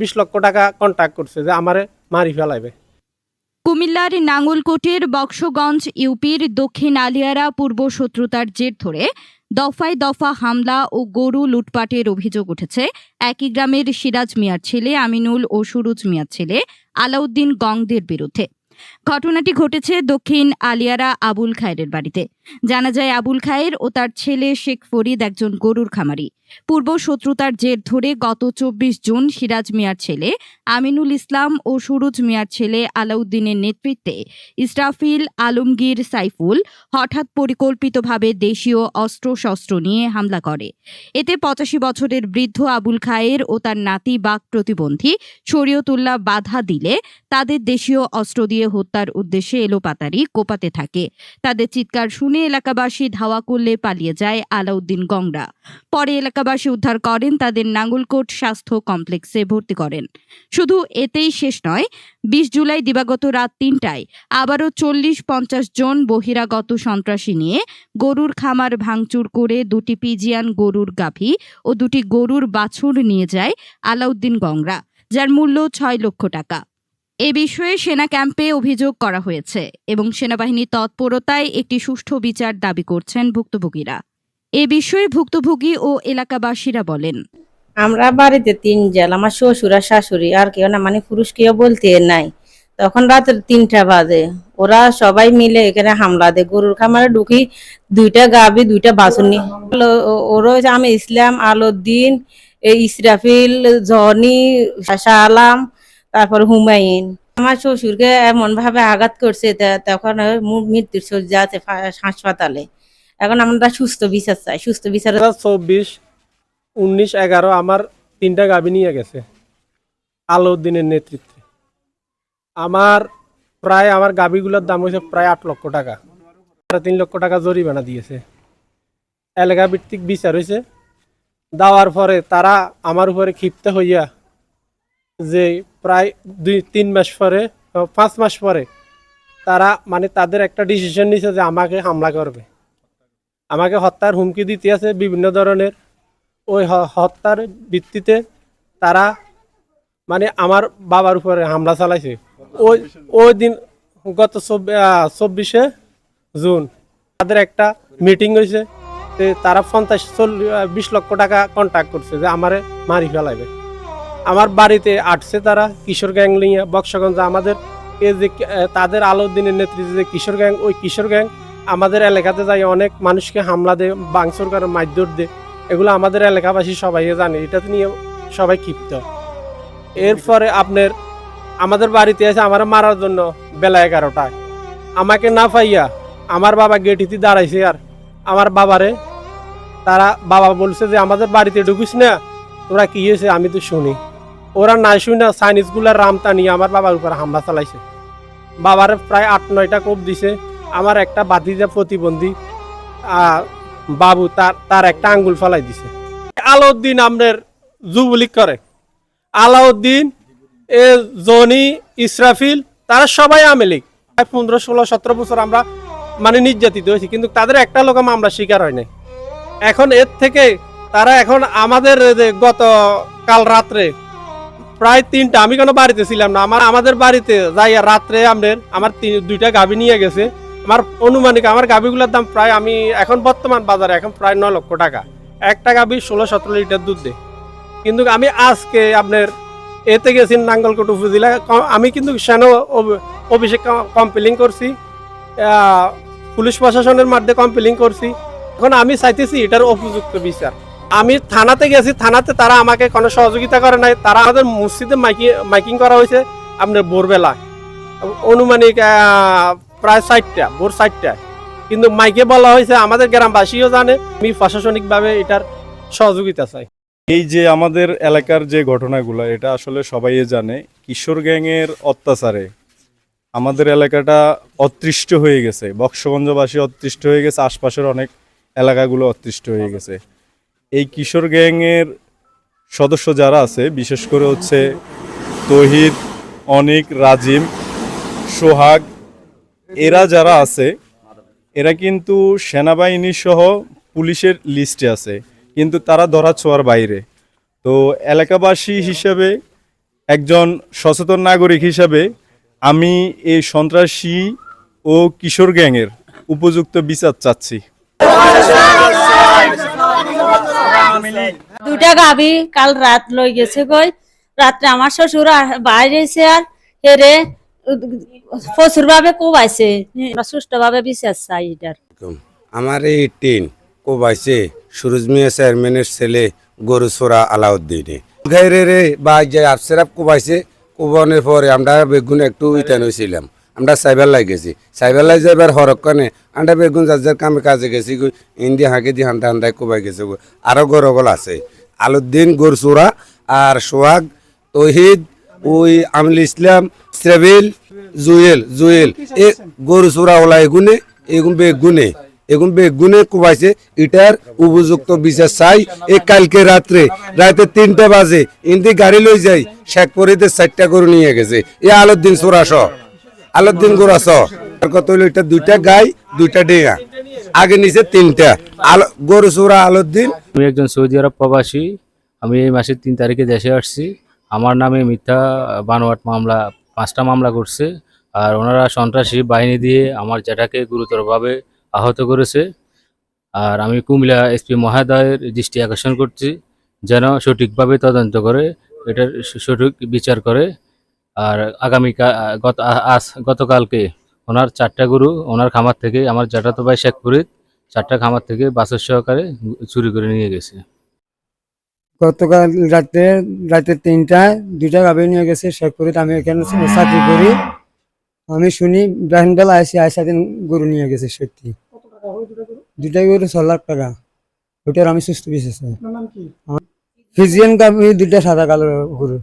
বিশ লক্ষ টাকা কন্ট্যাক্ট করছে যে আমারে মারি ফেলাইবে। কুমিল্লার নাঙ্গলকোটের বক্সগঞ্জ ইউপির দক্ষিণ আলিয়ারা পূর্ব শত্রুতার জের ধরে দফায় দফা হামলা ও গরু লুটপাটের অভিযোগ উঠেছে। একই গ্রামের সিরাজ মিয়ার ছেলে আমিনুল ও সুরুজ মিয়ার ছেলে আলাউদ্দিন গংদের বিরুদ্ধে। ঘটনাটি ঘটেছে দক্ষিণ আলিয়ারা আবুল খায়ের বাড়িতে। জানা যায়, আবুল খায়ের ও তার ছেলে শেখ ফরিদ একজন গরুর খামারি। পূর্ব শত্রুতার জের ধরে গত চব্বিশ জুন সিরাজ মিয়ার ছেলে, আমিনুল ইসলাম ও সুরুজ মিয়ার ছেলে আলাউদ্দিনের নেতৃত্বে ইসরাফিল আলমগীর সাইফুল হঠাৎ পরিকল্পিতভাবে দেশীয় অস্ত্রশস্ত্র নিয়ে হামলা করে। এতে পঁচাশি বছরের বৃদ্ধ আবুল খায়ের ও তার নাতি বাক প্রতিবন্ধী শরীয়তুল্লাহ বাধা দিলে তাদের দেশীয় অস্ত্র দিয়ে হত্যার উদ্দেশ্যে এলোপাতারি কোপাতে থাকে। তাদের চিৎকার শুনে এলাকাবাসী ধাওয়া করলে পালিয়ে যায় আলাউদ্দিন গংরা। পরে এলাকাবাসী উদ্ধার করেন তাদের নাঙ্গলকোট স্বাস্থ্য কমপ্লেক্সে ভর্তি করেন। শুধু এতেই শেষ নয়, বিশ জুলাই দিবাগত রাত তিনটায় আবারও চল্লিশ পঞ্চাশ জন বহিরাগত সন্ত্রাসী নিয়ে গরুর খামার ভাঙচুর করে দুটি পিজিয়ান গরুর গাভী ও দুটি গরুর বাছুর নিয়ে যায় আলাউদ্দিন গংরা, যার মূল্য ছয় লক্ষ টাকা। এ বিষয়ে সেনা ক্যাম্পে অভিযোগ করা হয়েছে এবং সেনাবাহিনীর তৎপরতায় একটি সুষ্ঠু বিচার দাবি করছেন ভুক্তভোগীরা। এ বিষয়ে ভুক্তভোগী ও এলাকাবাসীরা বলেন, আমরা বাড়িতে তিন জেল, আমার শ্বশুর আর শাশুড়ি, আর কেউ না মানে পুরুষ কেউ বলতে নাই। তখন রাত তিনটা বাজে। ওরা সবাই মিলে এখানে হামলা দেয়। গরুর খামারে ঢুকি দুইটা গাবি দুইটা বাছুনি ওরা হচ্ছে আমি ইসলাম আলউদ্দিন, এই ইসরাফিল, জনি, শাহ আলাম তারপর হুমায়ুন। আমার শ্বশুরকে এমন ভাবে আঘাত করছে তখন মৃত্যুর সজ্জা আছে হাসপাতালে। এখন আমরা সুস্থ বিচার চাই, সুস্থ বিচার চব্বিশ, উনিশ, এগারো আমার তিনটা গাভী নিয়ে গেছে, আলাউদ্দিনের নেতৃত্বে। আমার প্রায়, আমার গাভীগুলোর দাম হয়েছে প্রায় আট লক্ষ টাকা। সাড়ে তিন লক্ষ টাকা জরিমানা দিয়েছে। এলাকা ভিত্তিক বিচার হয়েছে। দেওয়ার পরে তারা আমার উপরে ক্ষিপ্ত হইয়া যে প্রায় দুই, তিন মাস পরে পাঁচ মাস পরে তারা মানে তাদের একটা ডিসিশন নিছে যে আমাকে হামলা করবে। আমাকে হত্যার হুমকি দিতে আছে বিভিন্ন ধরনের। ওই হত্যার ভিত্তিতে তারা মানে আমার বাবার উপরে হামলা চালাইছে। ওই ওই দিন গত চব্বিশে জুন তাদের একটা মিটিং হয়েছে তারা পঞ্চাশ চল্লিশ বিশ লক্ষ টাকা কন্ট্যাক্ট করছে যে আমারে মারি ফেলাইবে। আমার বাড়িতে আটছে তারা, কিশোর গ্যাং নিয়ে, বক্সগঞ্জ আমাদের। এ যে তাদের আলাউদ্দিনের নেতৃত্বে যে কিশোর গ্যাং, ওই কিশোর গ্যাং আমাদের এলাকাতে যাই অনেক মানুষকে হামলা দেয় বাংসুর করে, মারধর দেয়। এগুলো আমাদের এলাকাবাসী সবাই জানে, এটা নিয়ে সবাই ক্ষিপ্ত। এরপরে আপনার আমাদের বাড়িতে এসে আমার মারার জন্য বেলা এগারোটায়। আমাকে না পাইয়া আমার বাবা গেটিতে দাঁড়াইছে আর। আমার বাবারে তারা, বাবা বলছে যে, আমাদের বাড়িতে ঢুকিস না, তোরা কি হয়েছে আমি তো শুনি। ওরা না শুনে চাইনিজগুলার রামতা নিয়ে আমার বাবার উপর হামলা চালাইছে। বাবারে প্রায় আট, নয়টা কোপ দিছে। আমার একটা বাতিজা প্রতিবন্ধী বাবু তার তার একটা আঙ্গুল ফলাই দিছে। আলাউদ্দিন আমাদের যুবলীগ করে। আলাউদ্দিন, এ জনি, ইসরাফিল, তারা সবাই আমেলিক প্রায় পনেরো, ষোলো, সতেরো বছর আমরা মানে নির্যাতিত হয়েছি, কিন্তু তাদের একটা লোক আমরা শিকার হয় নাই। এখন এর থেকে তারা এখন আমাদের যে গত কাল রাত্রে প্রায় তিনটা। আমি কোনো বাড়িতে ছিলাম না। আমার আমাদের বাড়িতে যাই রাত্রে আমাদের আমার দুইটা গাভী নিয়ে গেছে। আমার অনুমানিক আমার গাভীগুলোর দাম প্রায় আমি এখন বর্তমান বাজারে এখন প্রায় নয় লক্ষ টাকা। একটা গাভী ষোলো সতেরো লিটার দুধ দেয়। কিন্তু আমি আজকে আপনার এতে গেছি নাঙ্গলকোট উপজেলা। আমি কিন্তু সেন অভিষেক কমপ্লেন করছি। পুলিশ প্রশাসনের মাধ্যমে কমপ্লেন করছি। এখন আমি চাইতেছি এটার উপযুক্ত বিচার। আমি থানাতে গেছি, থানাতে তারা আমাকে কোনো সহযোগিতা করে নাই। তারা আমাদের মসজিদে মাইকিং মাইকিং করা হয়েছে আপনার ভোরবেলা। অনুমানিক প্রায় ষাটটা ভোর ষাটটা কিন্তু মাইকে বলা হয়েছে, আমাদের গ্রামবাসীও জানে, আমি প্রশাসনিকভাবে এটার সহযোগিতা চাই। এই যে আমাদের এলাকার যে ঘটনাগুলো, এটা আসলে সবাই জানে। কিশোর গ্যাংয়ের অত্যাচারে আমাদের এলাকাটা অতৃষ্ট হয়ে গেছে। বক্সগঞ্জবাসী অতৃষ্ট হয়ে গেছে, আশপাশের অনেক এলাকাগুলো অতৃষ্ট হয়ে গেছে। এই কিশোর গ্যাংয়ের সদস্য যারা আছে, বিশেষ করে হচ্ছে তহিদ, অনিক, রাজিম, সোহাগ, এরা যারা আছে, এরা কিন্তু সেনাবাহিনী সহ পুলিশের লিস্টে আছে, কিন্তু তারা ধরা ছোঁয়ার বাইরে। তো এলাকাবাসী হিসাবে, একজন সচেতন নাগরিক হিসাবে, আমি এই সন্ত্রাসী ও কিশোর গ্যাংয়ের উপযুক্ত বিচার চাচ্ছি। দুটা গাবি কাল রাত লই গেছে কই। রাত্রে আমার শ্বশুর বাইরে এসে আর হেরে প্রচুর ভাবে কোবাইছে। সুষ্ঠু ভাবে বিচার চাই এটার। আমার এই টিন কোবাইছে সুরজ মিয়া চেয়ারম্যানের ছেলে গরু সোরা আলাউদ্দিনে। গাইরে রে বা যে আফসেরাপ কোবাইছে কোবানোর পরে আমরা বেগুন একটু ইতান হয়েছিলাম আমরা সাইবার লাই গেছি সাইবার লাই যাইবার হরক্ষণে আমরা বেগুন যার যার কামে কাজে গেছি ইন্দি হাঁকে দি হান্ডা হান্ডায় কোবাই গেছে গো। আরও গরগল আছে। আলুদ্দিন গরু সোরা আর সোহাগ, তহিদ, ওই আমিল ইসলাম, শ্রেবিল, জুয়েল জুয়েল। এ গরু চোরা ওলা এগুনে, এগুন বেগুনে এগুন বেগুনে কোবাইছে। এটার উপযুক্ত বিচার চাই। এ কালকে রাত্রে, রাতে তিনটা বাজে। ইন্দি গাড়ি লই যাই, শেখপুরিতে চারটা গরু নিয়ে গেছে। এ আলোদ্দিন চোরাস আলোদ্দিন গোরাস আর কত এটা দুইটা গাই, দুইটা ডেঙা। আগে নিচে তিনটা। আলো, গরু চোরা আলোদ্দিন আমি একজন সৌদি আরব প্রবাসী। আমি এই মাসের তিন তারিখে দেশে আসছি। আমার নামে মিথ্যা বানোয়াট মামলা, পাঁচটা মামলা করছে। আর ওনারা সন্ত্রাসী বাহিনী দিয়ে আমার জ্যাঠাকে গুরুতরভাবে আহত করেছে। আর আমি কুমিল্লা এসপি মহাদয়ের দৃষ্টি আকর্ষণ করছি, যেন সঠিকভাবে তদন্ত করে, এটার সঠিক বিচার করে। আর আগামী গত আজ গতকালকে ওনার চারটা গরু ওনার খামার থেকে আমার জ্যাঠাতো ভাই শেখপুরিত চারটা খামার থেকে বাসের সহকারে চুরি করে নিয়ে গেছে। গতকাল রাতে রাতে তিনটায় দুইটা গাভী নিয়ে গেছে শেখপুরিতে আমি এখানে চাকরি করি। আমি শুনি ব্যান্ডেল আসি আয়সা দিন গরু নিয়ে গেছে সত্যি। দুটা গরু ছ লাখ টাকা। ওইটার আমি সুস্থ বিশেষ ফিজিয়ান গাভী দুইটা সাদা কালো গরু।